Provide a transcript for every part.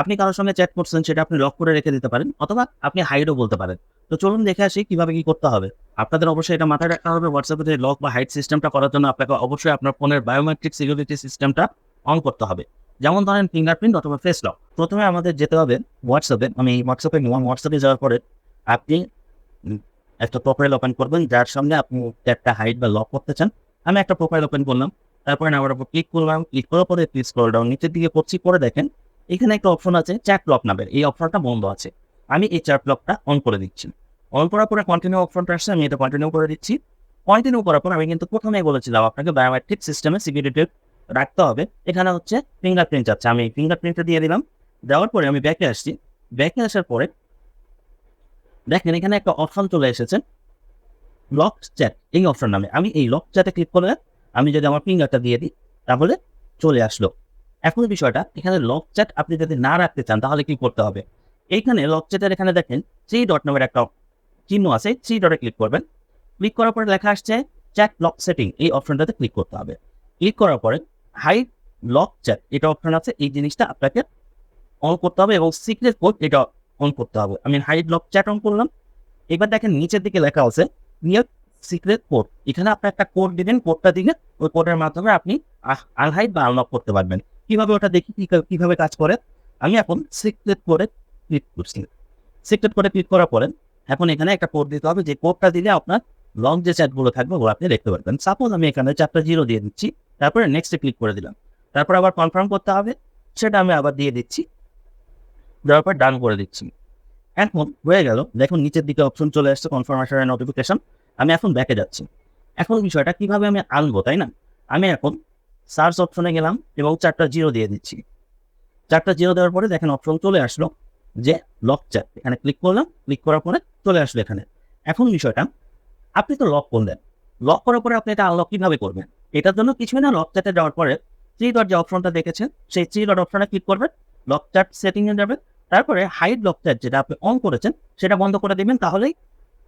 আপনি কারোর সঙ্গে চ্যাট করছেন, সেটা আপনি লক করে রেখে দিতে পারেন, অথবা আপনি হাইডও বলতে পারেন। তো চলুন দেখে আসি কীভাবে কি করতে হবে। আপনাদের অবশ্যই এটা মাথায় রাখতে হবে হোয়াটসঅ্যাপে যে লক বা হাইড সিস্টেমটা করার জন্য আপনাকে অবশ্যই আপনার ফোনের বায়োমেট্রিক সিকিউরিটি সিস্টেমটা অন করতে হবে। যেমন ধরেন ফিঙ্গারপ্রিন্ট অথবা ফেস লক প্রথমে আমাদের যেতে হবে হোয়াটসঅ্যাপে আমি হোয়াটসঅ্যাপে নিলাম হোয়াটসঅ্যাপে যাওয়ার পরে আপনি একটা প্রোফাইল ওপেন করবেন, যার সঙ্গে আপনি একটা হাইড বা লক করতে চান। আমি একটা প্রোফাইল ওপেন করলাম, তারপরে আমার উপর ক্লিক করলাম ক্লিক করার পরে প্লিজ স্ক্রল ডাউন নিচের দিকে করছি, করে দেখেন এখানে একটা অপশন আছে চ্যাট লক নামের। এই অপশনটা বন্ধ আছে। আমি এই চ্যাট লকটা অন করে দিচ্ছি। অন করার পরে কন্টিনিউ অপশনটা আসছে, আমি এটা কন্টিনিউ করে দিচ্ছি। কন্টিনিউ করার পর আমি কিন্তু প্রথমেই বলেছিলাম আপনাকে বায়োমেট্রিক সিস্টেমে সিকিউরিটি রাখতে হবে। এখানে হচ্ছে ফিঙ্গারপ্রিন্ট আছে। আমি ফিঙ্গারপ্রিন্টটা দিয়ে দিলাম। দেওয়ার পরে আমি ব্যাকে আসছি। ব্যাকে আসার পরে দেখেন এখানে একটা অপশন চলে এসেছে লক চ্যাট এই অপশন নামে। আমি এই লক চ্যাটে ক্লিক করে আমি যদি আমার ফিঙ্গারটা দিয়ে দিই, তাহলে চলে আসলো। এখন বিষয়টা, এখানে লক চ্যাট আপনি যদি না রাখতে চান, তাহলে কি করতে হবে? এইখানে লক চ্যাটের এখানে দেখেন থ্রি ডট নামের একটা চিহ্ন আছে থ্রি ডটে ক্লিক করবেন। ক্লিক করার পরে লেখা আসছে চ্যাট লক সেটিং এই অপশনটাতে ক্লিক করতে হবে। ক্লিক করার পরে হাই লক চ্যাট এটা অপশন আছে, এই জিনিসটা আপনাকে অন করতে হবে এবং সিক্রেট কোড এটা অন করতে হবে। আমি হাইড লক চ্যাট অন করলাম। এবার দেখেন নিচের দিকে লেখা আছে নিয়ার সিক্রেট কোড এখানে আপনি একটা কোড দিবেন কোডটা দিলে ওই কোডের মাধ্যমে আপনি আনহাইড বা আনলক করতে পারবেন। কীভাবে ওটা দেখি কীভাবে কাজ করে, আমি এখন সিক্রেট কোডে ক্লিক করছি। সিক্রেট কোডে ক্লিক করার পরে এখন এখানে একটা কোড দিতে হবে, যে কোডটা দিলে আপনার লং যে চ্যাটগুলো থাকবে, ওগুলো আপনি দেখতে পারবেন। সাপোজ আমি এখানে চারটা জিরো দিয়ে দিচ্ছি, তারপরে নেক্সটে ক্লিক করে দিলাম। তারপর আবার কনফার্ম করতে হবে, সেটা আমি আবার দিয়ে দিচ্ছি। দেওয়ার পর ডান করে দিচ্ছি। এখন হয়ে গেল, দেখুন নিচের দিকে অপশন চলে আসছে কনফার্মেশনের নোটিফিকেশন আমি এখন ব্যাকে যাচ্ছি। এখন বিষয়টা কীভাবে আমি আনব, তাই না? আমি এখন সার্চ অপশনে গেলাম এবং চারটা জিরো দিয়ে দিচ্ছি। চারটা জিরো দেওয়ার পরে দেখেন অপশন চলে আসলো যে লক চ্যাট এখানে ক্লিক করলাম ক্লিক করার পরে চলে আসলো এখানে। এখন বিষয়টা, আপনি তো লক করলেন। লক করার পরে আপনি এটা আনলক কীভাবে করবেন? এটার জন্য কিছুই না লক চ্যাটে যাওয়ার পরে থ্রি ডট যে অপশনটা দেখেছেন, সেই থ্রি ডট অপশনে ক্লিক করবেন লক চ্যাট সেটিংয়ে যাবেন, তারপরে হাইড লক চ্যাট যেটা আপনি অন করেছেন, সেটা বন্ধ করে দিবেন, তাহলেই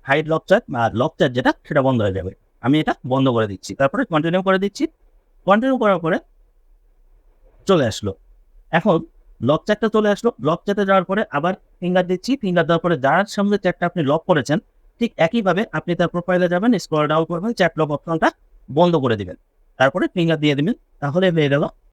হাইড লক চ্যাট আর লক চ্যাট যেটা, সেটা বন্ধ হয়ে যাবে। আমি এটা বন্ধ করে দিচ্ছি। তারপরে কন্টিনিউ করে দিচ্ছি। কন্টিনিউ করার পরে চলে আসলো। এখন লক চ্যাটটা চলে আসলো। লক চ্যাটে যাওয়ার পরে আবার ফিঙ্গার দিচ্ছি। ফিঙ্গার দেওয়ার পরে যার সামনে চ্যাটটা আপনি লক করেছেন, ঠিক একইভাবে আপনি তার প্রোফাইলে যাবেন স্ক্রল ডাউন করবেন চ্যাট লক অপশনটা বন্ধ করে দিবেন। তারপরে ফিঙ্গার দিয়ে দেবেন। তাহলে হয়ে গেল